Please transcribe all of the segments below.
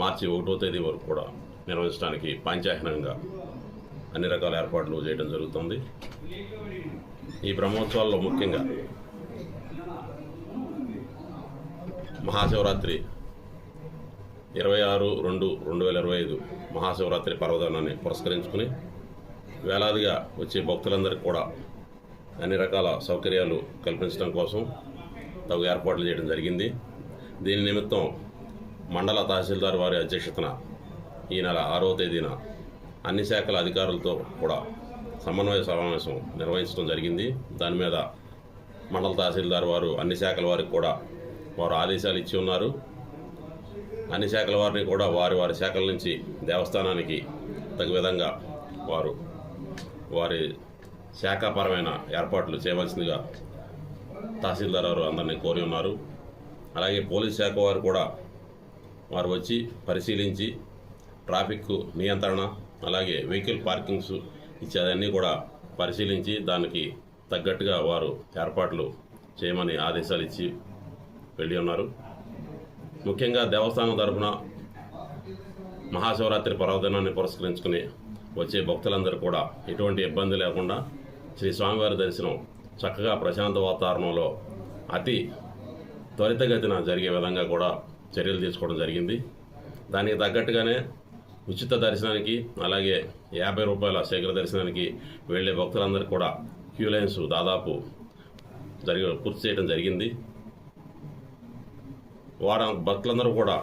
మార్చి ఒకటో తేదీ వరకు కూడా నిర్వహించడానికి పాంచాహ్నంగా అన్ని రకాల ఏర్పాట్లు చేయడం జరుగుతుంది. ఈ బ్రహ్మోత్సవాల్లో ముఖ్యంగా మహాశివరాత్రి ఇరవై ఆరు రెండు రెండు వేల ఇరవై ఐదు మహాశివరాత్రి పర్వదినాన్ని పురస్కరించుకుని వేలాదిగా వచ్చే భక్తులందరికీ కూడా అన్ని రకాల సౌకర్యాలు కల్పించడం కోసం తగు ఏర్పాట్లు చేయడం జరిగింది. దీని నిమిత్తం మండల తహసీల్దార్ వారి అధ్యక్షతన ఈ నెల ఆరవ తేదీన అన్ని శాఖల అధికారులతో కూడా సమన్వయ సమావేశం నిర్వహించడం జరిగింది. దాని మీద మండల తహసీల్దార్ వారు అన్ని శాఖల వారికి కూడా వారు ఆదేశాలు ఇచ్చి ఉన్నారు. అన్ని శాఖల వారిని కూడా వారి వారి శాఖల నుంచి దేవస్థానానికి తగు విధంగా వారు వారి శాఖాపరమైన ఏర్పాట్లు చేయవలసిందిగా తహసీల్దార్ వారు అందరినీ కోరి ఉన్నారు. అలాగే పోలీస్ శాఖ వారు కూడా వారు వచ్చి పరిశీలించి ట్రాఫిక్ నియంత్రణ అలాగే వెహికల్ పార్కింగ్స్ ఇచ్చేదన్నీ కూడా పరిశీలించి దానికి తగ్గట్టుగా వారు ఏర్పాట్లు చేయమని ఆదేశాలు ఇచ్చి వెళ్ళి ఉన్నారు. ముఖ్యంగా దేవస్థానం తరఫున మహాశివరాత్రి పర్వదినాన్ని పురస్కరించుకుని వచ్చే భక్తులందరూ కూడా ఎటువంటి ఇబ్బంది లేకుండా శ్రీ స్వామివారి దర్శనం చక్కగా ప్రశాంత వాతావరణంలో అతి త్వరితగతిన జరిగే విధంగా కూడా చర్యలు తీసుకోవడం జరిగింది. దానికి తగ్గట్టుగానే ఉచిత దర్శనానికి అలాగే యాభై రూపాయల శీఘ్ర దర్శనానికి వెళ్ళే భక్తులందరికీ కూడా క్యూ లైన్స్ దాదాపు జరిగి పూర్తి చేయడం జరిగింది. వారం భక్తులందరూ కూడా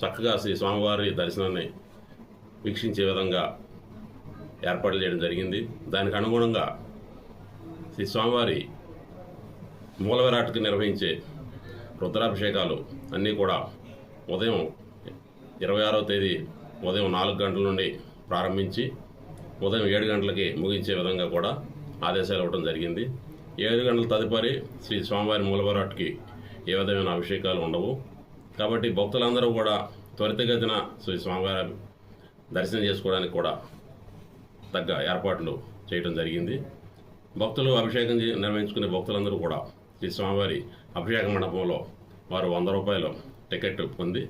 చక్కగా శ్రీ స్వామివారి దర్శనాన్ని వీక్షించే విధంగా ఏర్పాట్లు చేయడం జరిగింది. దానికి అనుగుణంగా శ్రీ స్వామివారి మూలవిరాట్కి నిర్వహించే రుద్రాభిషేకాలు అన్నీ కూడా ఉదయం ఇరవై ఆరవ తేదీ ఉదయం నాలుగు గంటల నుండి ప్రారంభించి ఉదయం ఏడు గంటలకి ముగించే విధంగా కూడా ఆదేశాలు ఇవ్వడం జరిగింది. ఏడు గంటల తదుపరి శ్రీ స్వామివారి మూలవరాట్కి ఏ విధమైన అభిషేకాలు ఉండవు. కాబట్టి భక్తులందరూ కూడా త్వరితగతిన శ్రీ స్వామివారి దర్శనం చేసుకోవడానికి కూడా తగ్గ ఏర్పాట్లు చేయడం జరిగింది. భక్తులు అభిషేకం నిర్వహించుకునే భక్తులందరూ కూడా శ్రీ స్వామివారి అభిషేక మండపంలో వారు వంద రూపాయలు టికెట్ పొంది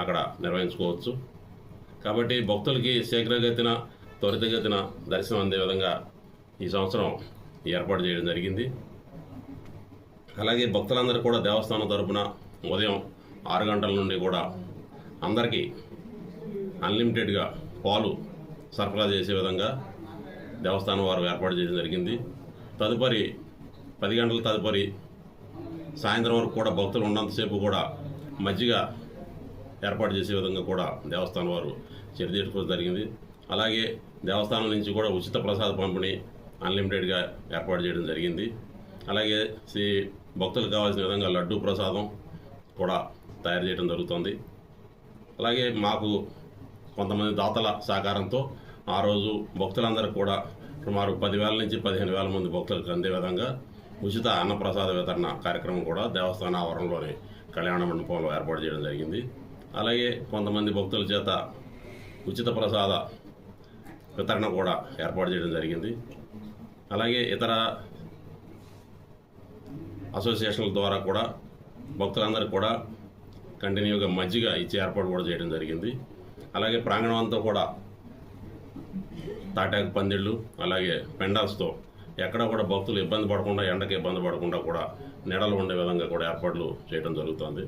అక్కడ నిర్వహించుకోవచ్చు. కాబట్టి భక్తులకి శీఘ్రగతిన త్వరితగతిన దర్శనం అందే విధంగా ఈ సంవత్సరం ఏర్పాటు చేయడం జరిగింది. అలాగే భక్తులందరూ కూడా దేవస్థానం తరపున ఉదయం ఆరు గంటల నుండి కూడా అందరికీ అన్లిమిటెడ్గా పాలు సరఫరా చేసే విధంగా దేవస్థానం వారు ఏర్పాటు చేయడం జరిగింది. తదుపరి పది గంటల తదుపరి సాయంత్రం వరకు కూడా భక్తులు ఉన్నంతసేపు కూడా మజ్జిగ ఏర్పాటు చేసే విధంగా కూడా దేవస్థానం వారు చర్య తీసుకోవడం జరిగింది. అలాగే దేవస్థానం నుంచి కూడా ఉచిత ప్రసాద పంపిణీ అన్లిమిటెడ్గా ఏర్పాటు చేయడం జరిగింది. అలాగే శ్రీ భక్తులకు కావాల్సిన విధంగా లడ్డూ ప్రసాదం కూడా తయారు చేయడం జరుగుతుంది. అలాగే మాకు కొంతమంది దాతల సహకారంతో ఆ రోజు భక్తులందరూ కూడా సుమారు పదివేల నుంచి పదిహేను వేల మంది భక్తులకు అందే విధంగా ఉచిత అన్నప్రసాద వితరణ కార్యక్రమం కూడా దేవస్థాన ఆవరణలోని కళ్యాణ మండపంలో ఏర్పాటు చేయడం జరిగింది. అలాగే కొంతమంది భక్తుల చేత ఉచిత ప్రసాద వితరణ కూడా ఏర్పాటు చేయడం జరిగింది. అలాగే ఇతర అసోసియేషన్ల ద్వారా కూడా భక్తులందరికీ కూడా కంటిన్యూగా మజ్జిగ ఇచ్చే ఏర్పాటు కూడా చేయడం జరిగింది. అలాగే ప్రాంగణం అంతా కూడా తాటాకు పందిళ్ళు అలాగే పెండాల్స్తో ఎక్కడ కూడా భక్తులు ఇబ్బంది పడకుండా ఎండకి ఇబ్బంది పడకుండా కూడా నెడలు ఉండే విధంగా కూడా ఏర్పాట్లు చేయడం జరుగుతుంది.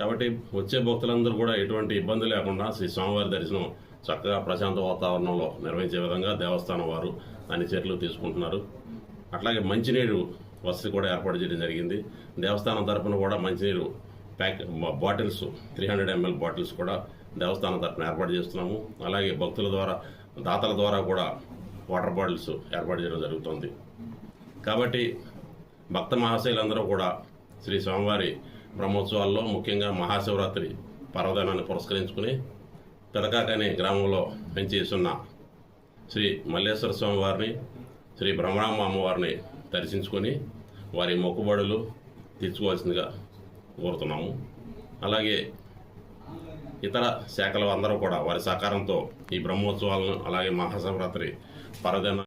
కాబట్టి వచ్చే భక్తులందరూ కూడా ఎటువంటి ఇబ్బంది లేకుండా శ్రీ స్వామివారి దర్శనం చక్కగా ప్రశాంత వాతావరణంలో నిర్వహించే విధంగా దేవస్థానం వారు అన్ని చర్యలు తీసుకుంటున్నారు. అట్లాగే మంచినీరు వసతి కూడా ఏర్పాటు చేయడం జరిగింది. దేవస్థానం తరపున కూడా మంచినీరు pack bottles three hundred ML bottles కూడా దేవస్థానం తరఫున ఏర్పాటు చేస్తున్నాము. అలాగే భక్తుల ద్వారా దాతల ద్వారా కూడా వాటర్ బాటిల్స్ ఏర్పాటు చేయడం జరుగుతుంది. కాబట్టి భక్త మహాశైలందరూ కూడా శ్రీ స్వామివారి బ్రహ్మోత్సవాల్లో ముఖ్యంగా మహాశివరాత్రి పర్వదినాన్ని పురస్కరించుకుని పెదకాకని గ్రామంలో పెంచేస్తున్న శ్రీ మల్లేశ్వర స్వామి వారిని శ్రీ బ్రహ్మరామ అమ్మవారిని దర్శించుకొని వారి మొక్కుబడులు తీర్చుకోవాల్సిందిగా కోరుతున్నాము. అలాగే ఇతర శాఖల అందరూ కూడా వారి సహకారంతో ఈ బ్రహ్మోత్సవాలను అలాగే మహాశివరాత్రి para